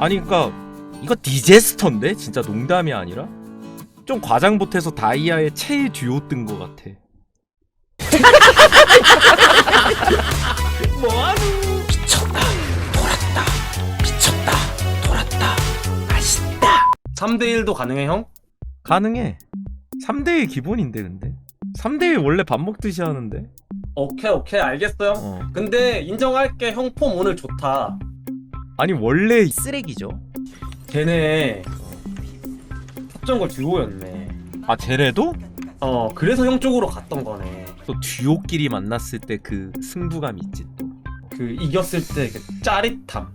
아니 그니까 이거 디제스터인데 진짜 농담이 아니라 좀 과장 못해서 다이아의 최애 듀오 뜬 것 같아. 뭐하노? 미쳤다 돌았다 미쳤다 돌았다 맛있다 3대 1도 가능해 형? 가능해. 3대1 기본인데 근데 3대1 원래 밥 먹듯이 하는데. 오케이 오케이 알겠어요 어. 근데 인정할게 형 폼 오늘 좋다 아니 원래 쓰레기죠. 걔네 합정 걸 듀오였네 아 쟤네도 어 그래서 형 쪽으로 갔던 거네 또 듀오끼리 만났을 때 그 승부감 있지 또. 그 이겼을 때 그 짜릿함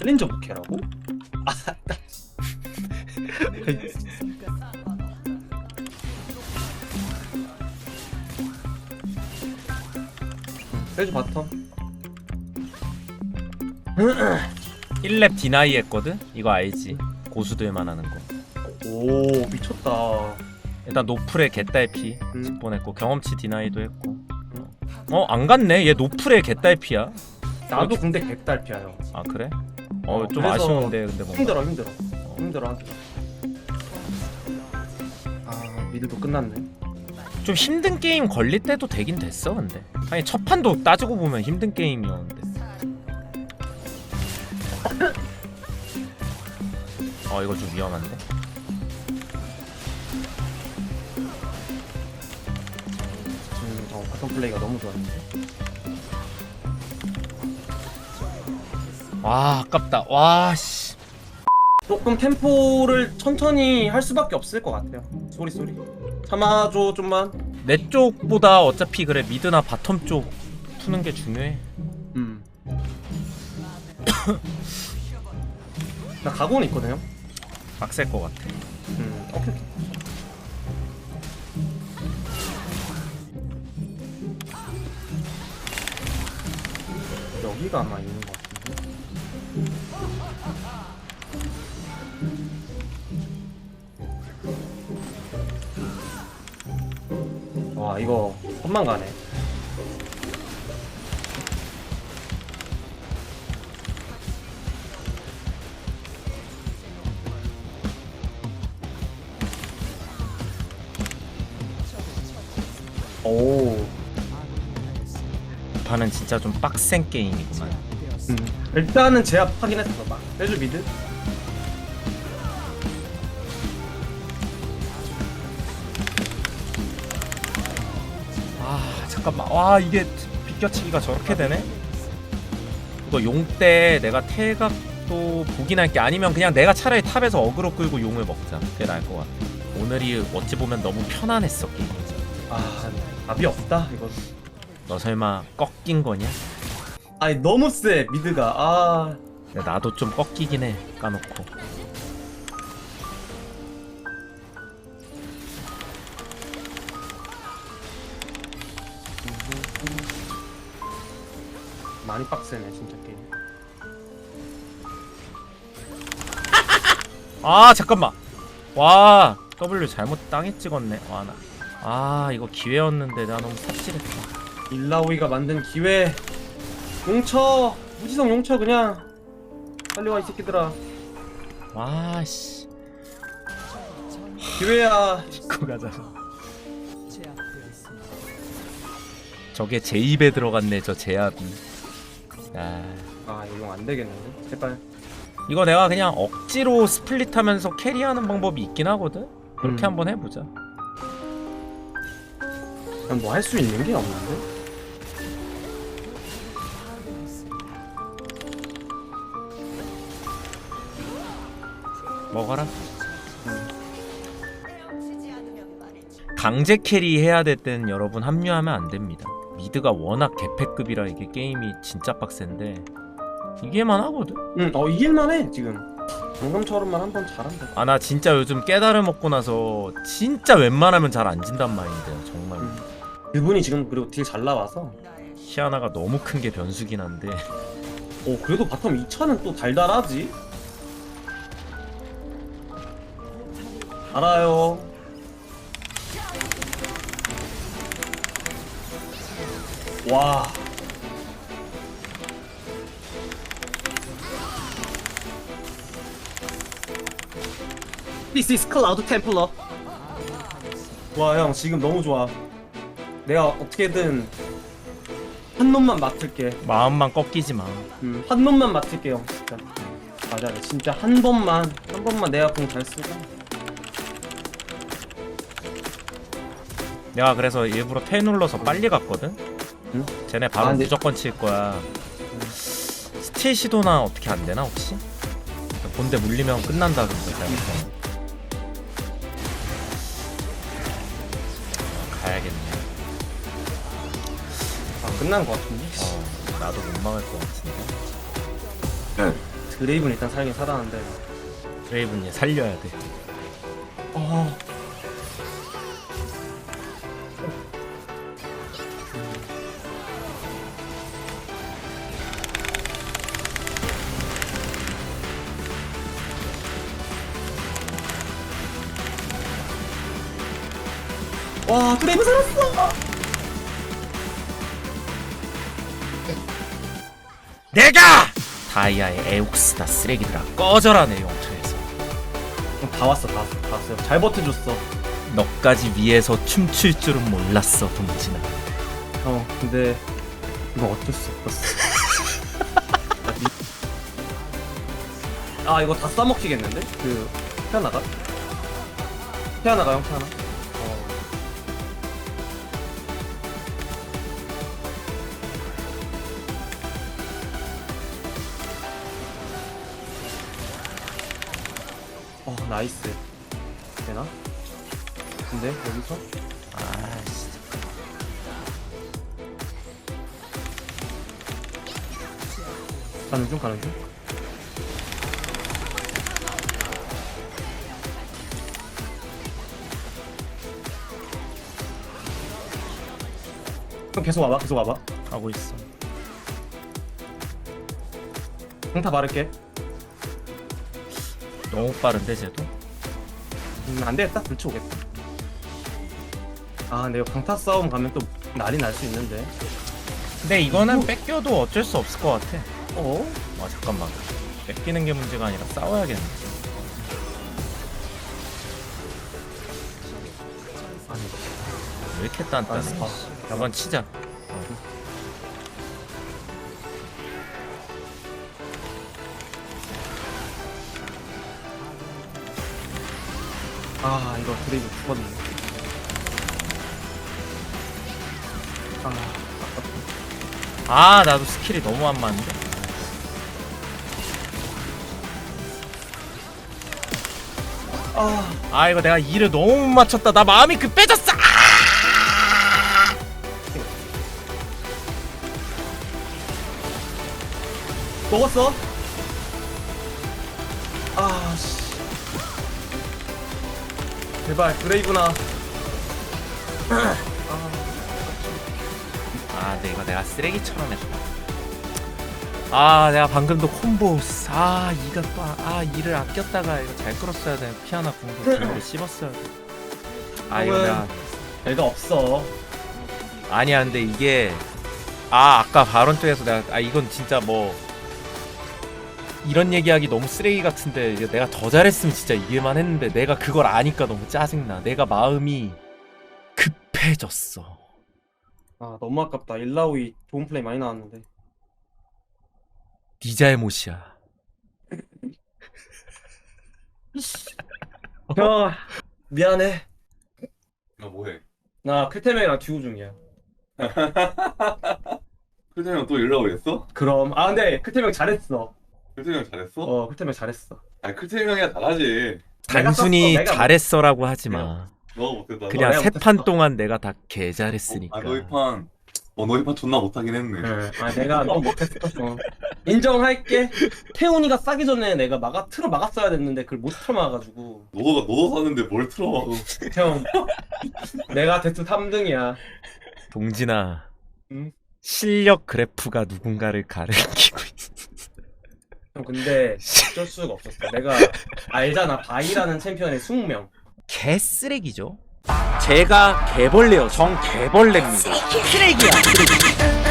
챌린저 부캐라고? 아 세주 바텀 1렙 디나이 했거든? 이거 알지? 고수들만 하는 거. 오 미쳤다 일단 노플에 개딸 피 음. 보냈고 경험치 디나이도 했고. 어 안 갔네. 얘 노플에 개딸 피야. 나도 근데 백달피야 형 아 그래? 어 어, 좀 그래서 아쉬운데 근데 뭔가. 힘들어 힘들어 어. 힘들어 하기 아 미드도 끝났네 좀 힘든 게임 걸릴 때도 되긴 됐어 근데. 아니 첫 판도 따지고 보면 힘든 게임이었는데. 어 이거 좀 위험한데. 지금 어, 바텀 플레이가 너무 좋았는데 와 아깝다. 와 씨. 조금 템포를 천천히 할 수밖에 없을 것 같아요 쏘리 쏘리 참아줘 좀만 내 쪽보다 어차피 그래 미드나 바텀 쪽 푸는 게 중요해. 음. 나 각오는 있거든요 빡셀 것 같아. 음 오케이 오케이 여기가 아마 있는 와 이거 험만 가네 오이 판은 진짜 좀 빡센 게임이구만. 음. 일단은 제압하긴 했어 막 빼주 미드 잠깐만. 와 이게 비껴치기가 저렇게 되네? 이거 용 때 내가 태각도 보긴 할게. 아니면 그냥 내가 차라리 탑에서 어그로 끌고 용을 먹자. 그게 나을 것 같아. 오늘이 어찌 보면 너무 편안했어 게임이 아 답이 없다 이거 너 설마 꺾인 거냐? 아니 너무 세 미드가. 아. 나도 좀 꺾이긴 해 까놓고 많이 빡세네 진짜 게임. 아 잠깐만. 와 W 잘못 땅에 찍었네. 와 나. 아 이거 기회였는데 나 너무 삽질했다. 일라오이가 만든 기회. 용쳐 무지성 용쳐 그냥. 빨리 와 이 새끼들아. 와 씨. 기회야. 고 가자. 저게 제 입에 들어갔네 저 제압이. 아 아 이거 용 안되겠는데 제발 이거 내가 그냥 억지로 스플릿하면서 캐리하는 방법이 있긴 하거든. 그렇게 음. 한번 해보자. 그냥 뭐 할 수 있는 게 없는데 먹어라. 강제 캐리 해야 될 때는 여러분 합류하면 안 됩니다. 미드가 워낙 개패급이라 이게 게임이 진짜 빡센데 이게만 하거든. 응 어 이길만 해 지금. 방금처럼만 한 번 잘한다 아 나 진짜 요즘 깨달음 먹고 나서 진짜 웬만하면 잘 안 진단 말인데요 정말. 음. 그분이 지금 그리고 딜 잘 나와서. 희하나가 너무 큰 게 변수긴 한데. 오 그래도 바텀 2차는 또 달달하지? 알아요 와. This is Cloud 와, 형, 지금 너무 좋아. 내가 어떻게든 한 놈만 맡을게. 마음만 꺾이지 마. 음, 한 놈만 맡을게, 형, 진짜. 맞아, 진짜 한 번만, 한 번만 내가 공 잘 쓰고. 내가 그래서 일부러 테 눌러서 빨리 갔거든. 응? 쟤네 바로 아, 근데- 무조건 칠 거야. 스틸 시도나 어떻게 안 되나 혹시? 본대 물리면 끝난다 근데 잘못하면. 아, 가야겠네. 아, 끝난 것 같은데. 어, 나도 못 막을 것 같은데. 드레이브는 일단 살긴 살아는데. 드레이븐 얘 살려야 돼. 어. 와, 드레이브 살았어! 내가 다이아의 에옥스다 쓰레기들아 꺼져라 내 영토에서. 다 왔어, 다 왔어, 다 왔어. 잘 버텨줬어. 너까지 위에서 춤출 줄은 몰랐어 동진아. 어, 근데 이거 어쩔 수 없었어. 아, 이거 다 싸먹히겠는데? 그 태어나가? 태어나가 형 태어나. 나이스. 되나? 근데 여기서 아 진짜. 가는 중 가는 중. 형 계속 와봐 계속 와봐 하고 있어. 강타 바를게 너무 빠른데 쟤도. 음, 안 되겠다 불치 오겠다 아 이거 강타 싸움 가면 또 난리 날수 있는데 근데 이거는 뺏겨도 어쩔 수 없을 것 같아. 어? 아 잠깐만. 뺏기는 게 문제가 아니라 싸워야겠네. 아니 왜 이렇게 단단해? 아, 이건 치자. 아 이거 드레이브 죽었네 아아 나도 스킬이 너무 안 맞는데. 아, 아 이거 내가 일을 너무 못 맞췄다. 나 마음이 급해졌어. 아! 먹었어? 아, 씨. 제발, 드레이브나. 아 근데 이거 내가 쓰레기처럼 했다. 아 내가 방금도 콤보 아 이가 또아 일을 아꼈다가 이거 잘 끌었어야 돼 피아나 공부 공부 씹었어야 돼아 이거 내가 별거 없어. 아니야 근데 이게 아 아까 발언 쪽에서 내가 아 이건 진짜 뭐 이런 얘기하기 너무 쓰레기 같은데 내가 더 잘했으면 진짜 이길만 했는데 내가 그걸 아니까 너무 짜증나 내가 마음이 급해졌어 아, 너무 아깝다. 일라오이 좋은 플레이 많이 나왔는데. 네 잘못이야 형, 미안해. 나 뭐해? 나 클테명이랑 듀오 중이야. 클테형 또 일라고 그랬어? 그럼. 아, 근데 클테명 잘했어. 클테형 잘했어? 어, 클테명 잘했어. 아니 클테형이야 잘하지. 단순히 내가 잘했어라고 하지 마 너가 못했다. 그냥 내가 세 판 못했어. 동안 내가 다 개 잘했으니까 아 너희 판. 어 너희 판 존나 못하긴 했네. 네. 아, 내가 너무 못했어. 어. 인정할게. 태훈이가 싸기 전에 내가 막아 틀어 막았어야 됐는데 그걸 못 틀어 막아가지고. 너도가 너도 사는데 뭘 틀어? 형, 내가 대투 3등이야. 동진아 응? 실력 그래프가 누군가를 가리키고 있어 형, 근데 어쩔 수가 없었어. 내가 알잖아. 바이라는 챔피언의 숙명. 개 쓰레기죠 제가 개벌레요 정 개벌레입니다 쓰레기야 쓰레기